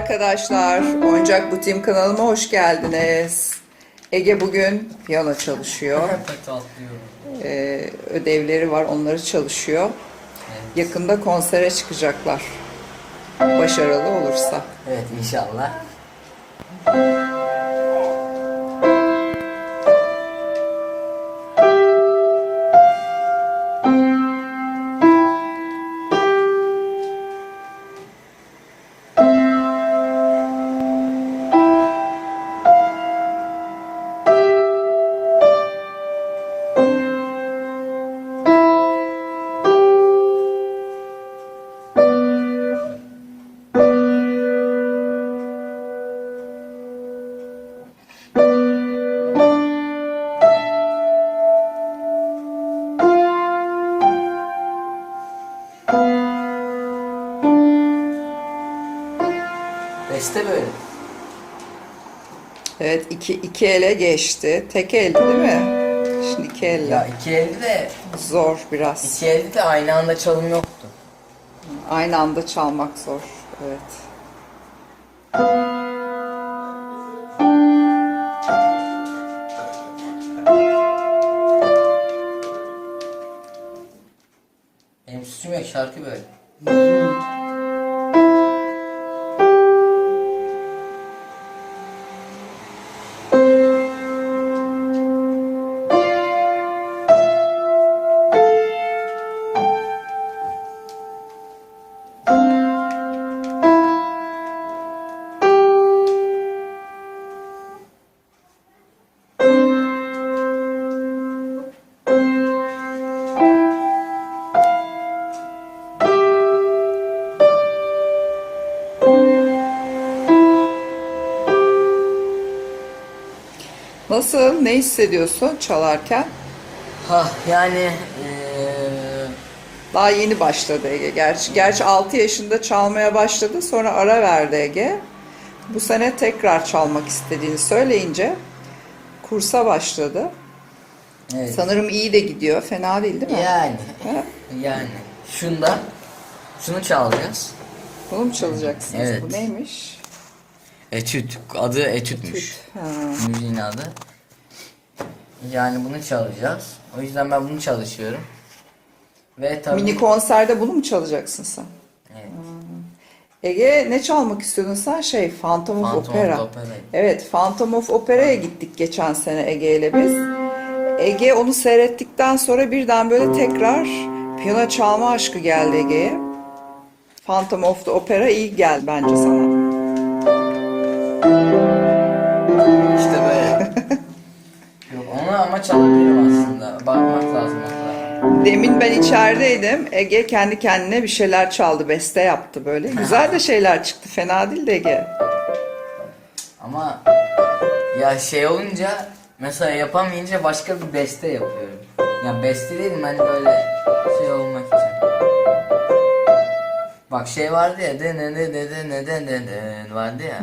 arkadaşlar. Oyuncak Butiğim kanalıma hoş geldiniz. Ege bugün piyano çalışıyor. Ee, ödevleri var, onları çalışıyor. Yakında konsere çıkacaklar. Başarılı olursa. Evet inşallah. Beste böyle. Evet, iki, iki ele geçti. Tek eldi değil mi? Şimdi iki elle. Ya iki elde de Zor biraz. iki elde de aynı anda çalım yoktu. Aynı anda çalmak zor. Evet. Benim suçum yok şarkı böyle. Nasıl? Ne hissediyorsun çalarken? Ha yani eee Daha yeni başladı Ege. Gerçi, gerçi 6 yaşında çalmaya başladı. Sonra ara verdi Ege. Bu sene tekrar çalmak istediğini söyleyince kursa başladı. evet. Sanırım iyi de gidiyor. Fena değil değil mi? Yani Ha? yani şundan şunu çalacağız. Bunu mu çalacaksınız? Evet. Bu neymiş? Etüt. Adı etütmüş. Ha. Müziğin adı. Yani bunu çalacağız. O yüzden ben bunu çalışıyorum. Ve tabii... Mini konserde bunu mu çalacaksın sen? Evet. Ege ne çalmak istiyordun sen? Şey Phantom of Phantom of Opera. Opera. Evet Phantom of Opera'ya gittik geçen sene Ege ile biz. Ege onu seyrettikten sonra birden böyle tekrar piyano çalma aşkı geldi Ege'ye. Phantom of the Opera iyi geldi bence sana. Ama çalabilirim aslında. Bakmak lazım hatta. Demin ben içerideydim. Ege kendi kendine bir şeyler çaldı, beste yaptı böyle. Güzel de şeyler çıktı. Fena değil de Ege. Ama ya şey olunca mesela yapamayınca başka bir beste yapıyorum. Ya beste değil hani böyle şey olmak için. Bak şey vardı ya de ne ne ne ne ne ne ne vardı ya.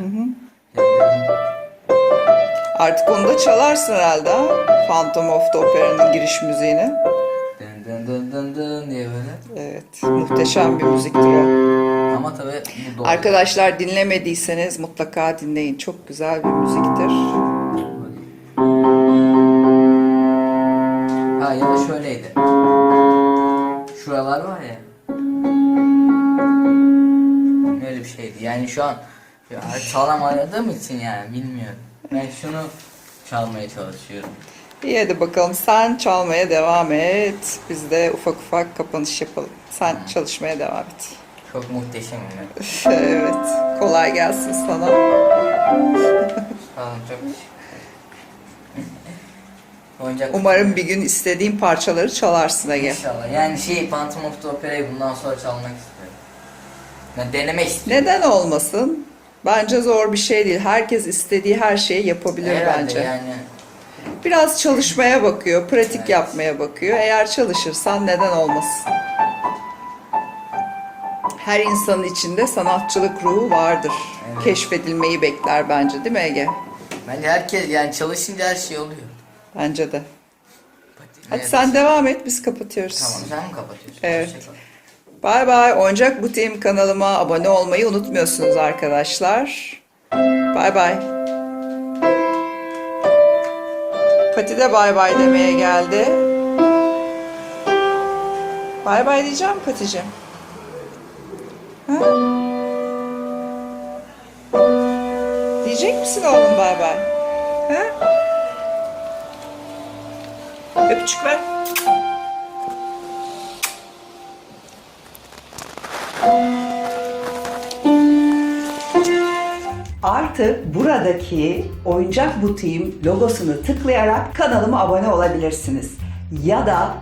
Artık onu da çalarsın herhalde ha? Phantom of the Opera'nın giriş müziğini. Dın dın dın dın dın diye böyle. Evet, muhteşem bir müziktir o. Ama tabii bu doğru. Arkadaşlar dinlemediyseniz mutlaka dinleyin. Çok güzel bir müziktir. Ha ya da şöyleydi. Şuralar var ya. Böyle bir şeydi. Yani şu an ya aradığım için yani bilmiyorum. Ben şunu çalmaya çalışıyorum. İyi hadi bakalım sen çalmaya devam et. Biz de ufak ufak kapanış yapalım. Sen çalışmaya devam et. Çok muhteşemim ben. evet, kolay gelsin sana. Sağ olun çok Oyuncak Umarım bir gün istediğin parçaları çalarsın Ege. İnşallah. Yani şey Phantom of the Opera'yı bundan sonra çalmak istiyorum. Ben denemek istiyorum. Neden olmasın? Bence zor bir şey değil. Herkes istediği her şeyi yapabilir Herhalde bence. yani. Biraz çalışmaya bakıyor, pratik Evet. yapmaya bakıyor. Eğer çalışırsan neden olmasın? Her insanın içinde sanatçılık ruhu vardır. Evet. Keşfedilmeyi bekler bence değil mi Ege? Bence herkes yani çalışınca her şey oluyor. Bence de. Hadi Evet. sen devam et biz kapatıyoruz. Tamam sen mi kapatıyorsun? Evet. Hoşça kal. Bay bay. Oyuncak Butiğim kanalıma abone olmayı unutmuyorsunuz arkadaşlar. Bay bay. Pati de bay bay demeye geldi. Bay bay diyeceğim Pati'cim. Diyecek misin oğlum bay bay? Ha? Öpücük ver. Artık buradaki oyuncak butiğim logosunu tıklayarak kanalıma abone olabilirsiniz. Ya da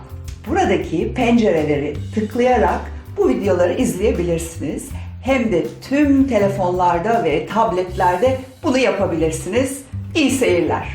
buradaki pencereleri tıklayarak bu videoları izleyebilirsiniz. Hem de tüm telefonlarda ve tabletlerde bunu yapabilirsiniz. İyi seyirler.